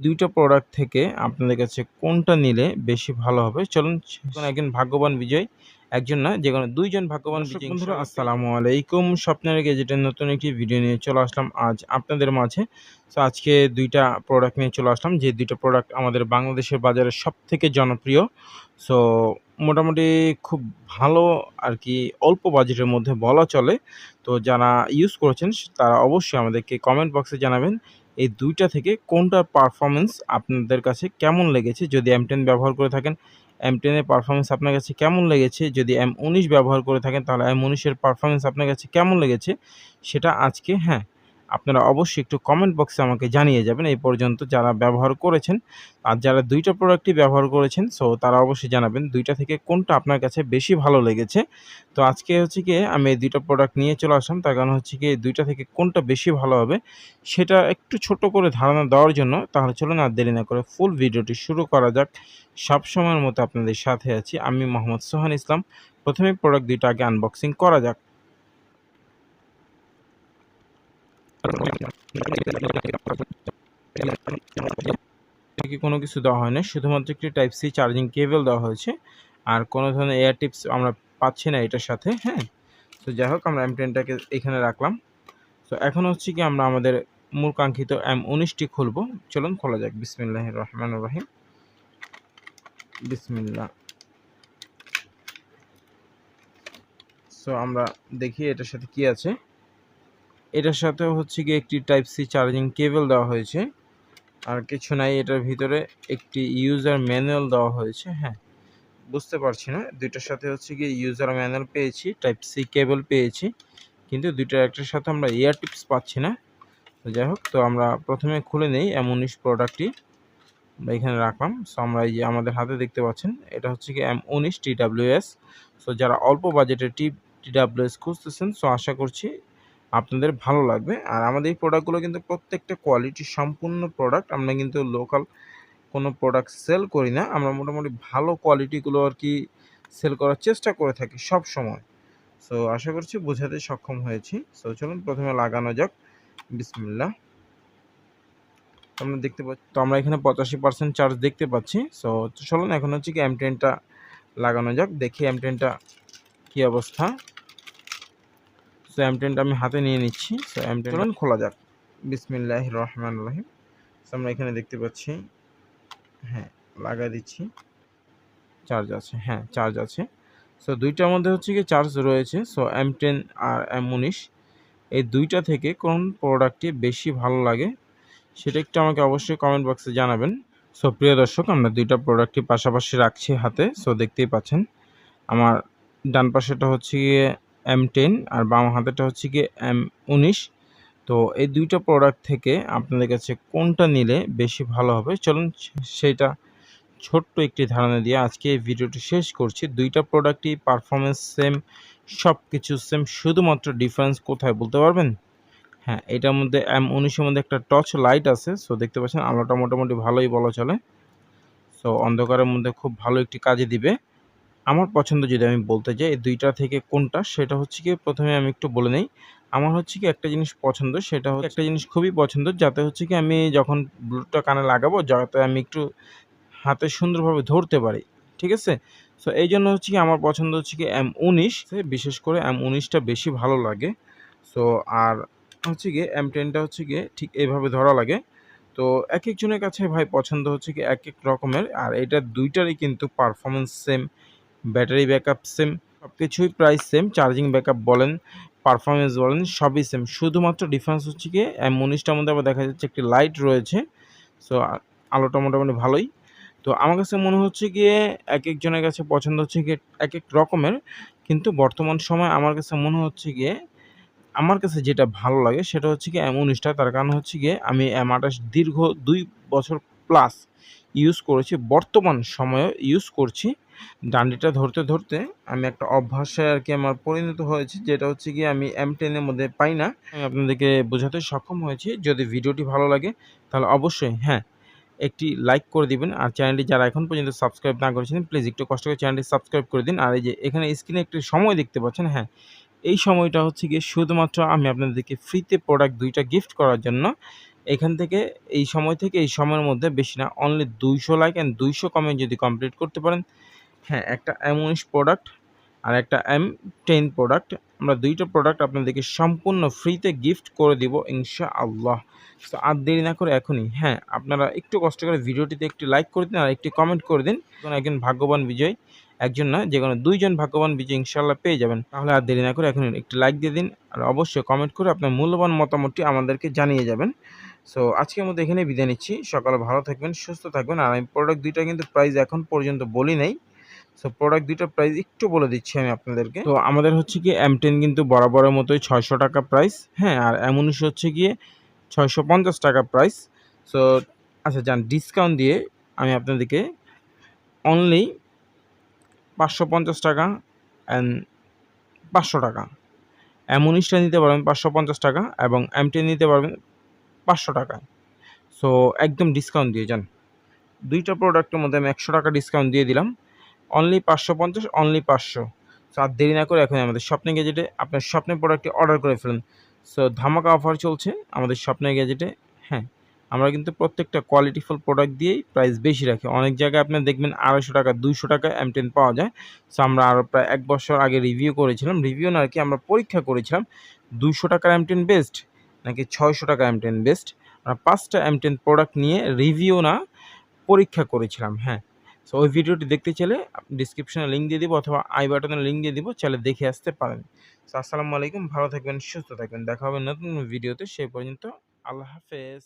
দুইটা প্রোডাক্ট থেকে আপনাদের কাছে কোনটা নিলে বেশি ভালো হবে? চলুন একজন ভাগ্যবান বিজয় একজন না যেকোনো দুইজন ভাগ্যবান বন্ধুরা আসসালামু আলাইকুম। স্বপ্নের গেজেটের নতুন একটি ভিডিও নিয়ে চলে আসলাম আজ আপনাদের মাঝে। তো আজকে দুইটা প্রোডাক্ট নিয়ে চলে আসলাম যে দুইটা প্রোডাক্ট আমাদের বাংলাদেশের বাজারে সব থেকে জনপ্রিয়। সো মোটামুটি খুব ভালো আর কি অল্প বাজেটের মধ্যে বলা চলে। তো যারা ইউজ করেছেন তারা অবশ্যই আমাদেরকে কমেন্ট বক্সে জানাবেন। এই দুইটা থেকে কোনটার পারফরমেন্স আপনাদের কাছে কেমন লেগেছে? যদি এম টেন ব্যবহার করে থাকেন এম টেনের পারফরমেন্স আপনার কাছে কেমন লেগেছে? যদি এম উনিশ ব্যবহার করে থাকেন, তাহলে এম উনিশের পারফরমেন্স আপনার কাছে কেমন লেগেছে? সেটা আজকে হ্যাঁ আপনারা অবশ্যই একটু কমেন্ট বক্সে আমাকে জানিয়ে যাবেন। এই পর্যন্ত যারা ব্যবহার করেছেন আর যারা দুইটা প্রোডাক্টই ব্যবহার করেছেন সো তারা অবশ্যই জানাবেন দুইটা থেকে কোনটা আপনার কাছে বেশি ভালো লেগেছে। তো আজকে হচ্ছে গিয়ে আমি এই দুইটা প্রোডাক্ট নিয়ে চলে আসলাম, তার কারণ হচ্ছে গিয়ে দুইটা থেকে কোনটা বেশি ভালো হবে সেটা একটু ছোট করে ধারণা দেওয়ার জন্য। তাহলে চলুন আর দেরি না করে ফুল ভিডিওটি শুরু করা যাক। সব সময়ের মতো আপনাদের সাথে আছি আমি মোহাম্মদ সোহান ইসলাম। প্রথমে প্রোডাক্ট দুইটা আগে আনবক্সিং করা যাক। কি কোনো কিছু দেওয়া হয় না শুধুমাত্র একটি টাইপ সি চার্জিং কেবল দেওয়া হয়েছে। আর কোনো ধরনের এয়ার টিপস আমরা পাচ্ছি না এটার সাথে হ্যাঁ? তো যাই হোক, আমরা এম টেনটাকে এখানে রাখলাম। তো এখন হচ্ছে কি আমরা আমাদের মূল কাঙ্ক্ষিত এম উনিশটি খুলবো। চলুন খোলা যাক। বিসমিল্লাহ রহমান রহিম। বিসমিল্লা সো আমরা দেখি এটার সাথে কি আছে। এটার সাথে হচ্ছে কি একটি টাইপ সি চার্জিং কেবল দেওয়া হয়েছে। আর কিছু নাই, এটার ভিতরে একটি ইউজার ম্যানুয়াল দেওয়া হয়েছে হ্যাঁ। বুঝতে পারছি না, দুইটার সাথে হচ্ছে কি ইউজার ম্যানুয়াল পেয়েছি টাইপ সি কেবল পেয়েছি, কিন্তু দুইটার একটার সাথে আমরা ইয়ার টিপস পাচ্ছি না। তো যাই হোক, তো আমরা প্রথমে খুলে নেই এম উনিশ প্রোডাক্টটি আমরা এখানে রাখলাম। সো আমরা এই যে আমাদের হাতে দেখতে পাচ্ছেন, এটা হচ্ছে কি এম উনিশ টি ডাব্লিউএস সো যারা অল্প বাজেটের টি টি ডাব্লিউএস খুঁজতেছেন সো আশা করছি আপনাদের ভালো লাগবে। আর আমাদের এই প্রোডাক্টগুলো কিন্তু প্রত্যেকটা কোয়ালিটি সম্পূর্ণ প্রোডাক্ট আমরা কিন্তু লোকাল কোনো প্রোডাক্ট সেল করি না। আমরা মোটামুটি ভালো কোয়ালিটিগুলো আর কি সেল করার চেষ্টা করে থাকি সব সময় সো আশা করছি বোঝাতে সক্ষম হয়েছি। সো চলুন প্রথমে লাগানো যাক। বিসমিল্লা আমরা দেখতে পাচ্ছি, তো আমরা এখানে পঁচাশি পার্সেন্ট চার্জ দেখতে পাচ্ছি। সো চলুন এখন হচ্ছে কি এম টেনটা লাগানো যাক। দেখি এম টেনটা কী অবস্থা। সো এম টেনটা আমি হাতে নিয়ে নিচ্ছি। সো এম টেন খোলা যাক। বিসমিল্লাহ রহমান রহিম। সো আমরা এখানে দেখতে পাচ্ছি হ্যাঁ লাগা দিচ্ছি। চার্জ আছে হ্যাঁ চার্জ আছে। সো দুইটার মধ্যে হচ্ছে কি চার্জ রয়েছে। সো এম টেন আর এম উনিশ এই দুইটা থেকে কোন প্রোডাক্টটি বেশি ভালো লাগে সেটা একটু আমাকে অবশ্যই কমেন্ট বক্সে জানাবেন। সো প্রিয় দর্শক আমরা দুইটা প্রোডাক্টটি পাশাপাশি রাখছি হাতে। সো দেখতেই পাচ্ছেন আমার ডান পাশেটা হচ্ছে গিয়ে এম টেন আর বাম হাতেটা হচ্ছে গিয়ে এম উনিশ। তো এই দুইটা প্রোডাক্ট থেকে আপনাদের কাছে কোনটা নিলে বেশি ভালো হবে? চলুন সেইটা ছোট্ট একটি ধারণা দিয়ে আজকে এই ভিডিওটি শেষ করছি। দুইটা প্রোডাক্টই পারফরমেন্স সেম সব কিছু সেম শুধুমাত্র ডিফারেন্স কোথায় বলতে পারবেন? হ্যাঁ এটার মধ্যে এম উনিশের মধ্যে একটা টর্চ লাইট আছে সো দেখতে পাচ্ছেন আলোটা মোটামুটি ভালোই বলা চলে। সো অন্ধকারের মধ্যে খুব ভালো একটি কাজে দিবে। আমার পছন্দ যদি আমি বলতে যাই, এই দুইটা থেকে কোনটা, সেটা হচ্ছে কি প্রথমে আমি একটু বলে নেই। আমার হচ্ছে কি একটা জিনিস পছন্দ, সেটা হচ্ছে একটা জিনিস খুবই পছন্দ, যাতে হচ্ছে কি আমি যখন ব্লুটুথটা কানে লাগাবো, যাতে আমি একটু হাতে সুন্দরভাবে ধরতে পারি, ঠিক আছে? সো এই জন্য হচ্ছে কি আমার পছন্দ হচ্ছে কি এম উনিশ, বিশেষ করে এম উনিশটা বেশি ভালো লাগে। সো আর হচ্ছে গিয়ে এম টেনটা হচ্ছে গিয়ে ঠিক এইভাবে ধরা লাগে। তো এক একজনের কাছে ভাই পছন্দ হচ্ছে কি এক এক রকমের, আর এটা দুইটারই কিন্তু performance same battery backup same সব কিছুই প্রায় সেম চার্জিং ব্যাকআপ বলেন পারফরমেন্স বলেন, সবই সেম শুধুমাত্র ডিফারেন্স হচ্ছে কি এম উনিশটার মধ্যে আবার দেখা যাচ্ছে একটি লাইট রয়েছে সো আলোটা মোটামুটি ভালোই। তো আমার কাছে মনে হচ্ছে গিয়ে এক একজনের কাছে পছন্দ হচ্ছে গিয়ে এক এক রকমের, কিন্তু বর্তমান সময় আমার কাছে মনে হচ্ছে গিয়ে আমার কাছে যেটা ভালো লাগে সেটা হচ্ছে কি এম তার কারণ হচ্ছে গিয়ে আমি আঠাশ দীর্ঘ দুই বছর প্লাস ইউজ করেছি, বর্তমান সময়ে ইউজ করছি। ডান্ডিটা ধরতে ধরতে আমি একটা অভ্যাসে আর কি আমার পরিণত হয়েছে, যেটা হচ্ছে কি আমি এম টেনের মধ্যে পাই না। আমি আপনাদেরকে বোঝাতে সক্ষম হয়েছি, যদি ভিডিওটি ভালো লাগে তাহলে অবশ্যই হ্যাঁ একটি লাইক করে দিবেন। আর চ্যানেলটি যারা এখন পর্যন্ত সাবস্ক্রাইব না করেছেন প্লিজ একটু কষ্ট করে চ্যানেলটি সাবস্ক্রাইব করে দিন। আর এই যে এখানে স্ক্রিনে একটি সময় দেখতে পাচ্ছেন হ্যাঁ এই সময়টা হচ্ছে গিয়ে শুধুমাত্র আমি আপনাদেরকে ফ্রিতে প্রোডাক্ট দুইটা গিফট করার জন্য এখান থেকে এই সময় থেকে এই সময়ের মধ্যে বেশি না অনলি দুইশো লাইক অ্যান্ড দুইশো কমেন্ট যদি কমপ্লিট করতে পারেন। হ্যাঁ একটা এম উনিশ প্রোডাক্ট আর একটা এম টেন প্রোডাক্ট আমরা দুইটা প্রোডাক্ট আপনাদেরকে সম্পূর্ণ ফ্রিতে গিফট করে দিব ইনশা আল্লাহ তো আর দেরি না করে এখনই হ্যাঁ আপনারা একটু কষ্ট করে ভিডিওটিতে একটি লাইক করে দিন আর একটি কমেন্ট করে দিন। কোনো একজন ভাগ্যবান বিজয়, একজন না যে কোনো দুইজন ভাগ্যবান বিজয় ইনশাল্লাহ পেয়ে যাবেন। তাহলে আর দেরি না করে এখন একটি লাইক দিয়ে দিন আর অবশ্যই কমেন্ট করে আপনার মূল্যবান মতামতটি আমাদেরকে জানিয়ে যাবেন। সো আজকের মধ্যে এখানে বিদায় নিচ্ছি। সকালে ভালো থাকবেন, সুস্থ থাকবেন। আর আমি প্রোডাক্ট দুইটা কিন্তু প্রাইস এখন পর্যন্ত বলি নাই। সো প্রোডাক্ট দুইটার প্রাইস একটু বলে দিচ্ছি আমি আপনাদেরকে। তো আমাদের হচ্ছে কি এম টেন কিন্তু বরাবরের মতোই ছয়শো টাকা প্রাইস হ্যাঁ? আর এম উনিশ হচ্ছে গিয়ে ছয়শো পঞ্চাশ টাকা প্রাইস সো আচ্ছা যান ডিসকাউন্ট দিয়ে আমি আপনাদেরকে অনলি পাঁচশো পঞ্চাশ টাকা অ্যান্ড পাঁচশো টাকা। এম উনিশটা নিতে পারবেন পাঁচশো পঞ্চাশ টাকা এবং এম টেন নিতে পারবেন পাঁচশো টাকা। সো একদম ডিসকাউন্ট দিয়ে যান। দুইটা প্রোডাক্টের মধ্যে আমি একশো টাকা ডিসকাউন্ট দিয়ে দিলাম। অনলি পাঁচশো পঞ্চাশ অনলি পাঁচশো। সো আর দেরি না করে এখন আমাদের স্বপ্নে গ্যাজেটে আপনার স্বপ্নের প্রোডাক্টটি অর্ডার করে ফেলুন। সো ধামাকা অফার চলছে আমাদের স্বপ্নের গ্যাজেটে হ্যাঁ আমরা কিন্তু প্রত্যেকটা কোয়ালিটিফুল প্রোডাক্ট দিয়েই প্রাইস বেশি রাখি। অনেক জায়গায় আপনার দেখবেন আড়াইশো টাকা, দুইশো টাকা এম টেন পাওয়া যায়। সো আমরা আরও প্রায় এক বছর আগে রিভিউ করেছিলাম। রিভিউ না আর কি আমরা পরীক্ষা করেছিলাম। দুইশো টাকার এম টেন বেস্ট নাকি ছয়শো টাকা এম টেন বেস্ট আমরা পাঁচটা এম টেন প্রোডাক্ট নিয়ে রিভিউ না, পরীক্ষা করেছিলাম হ্যাঁ। সো ওই ভিডিওটি দেখতে চাইলে ডিসক্রিপশনে লিঙ্ক দিয়ে দিব অথবা আই বাটনের লিঙ্ক দিয়ে দিব, চাইলে দেখে আসতে পারেন। সো আসসালামু আলাইকুম, ভালো থাকবেন, সুস্থ থাকবেন, দেখা হবে নতুন ভিডিওতে সেই পর্যন্ত আল্লাহ হাফেজ।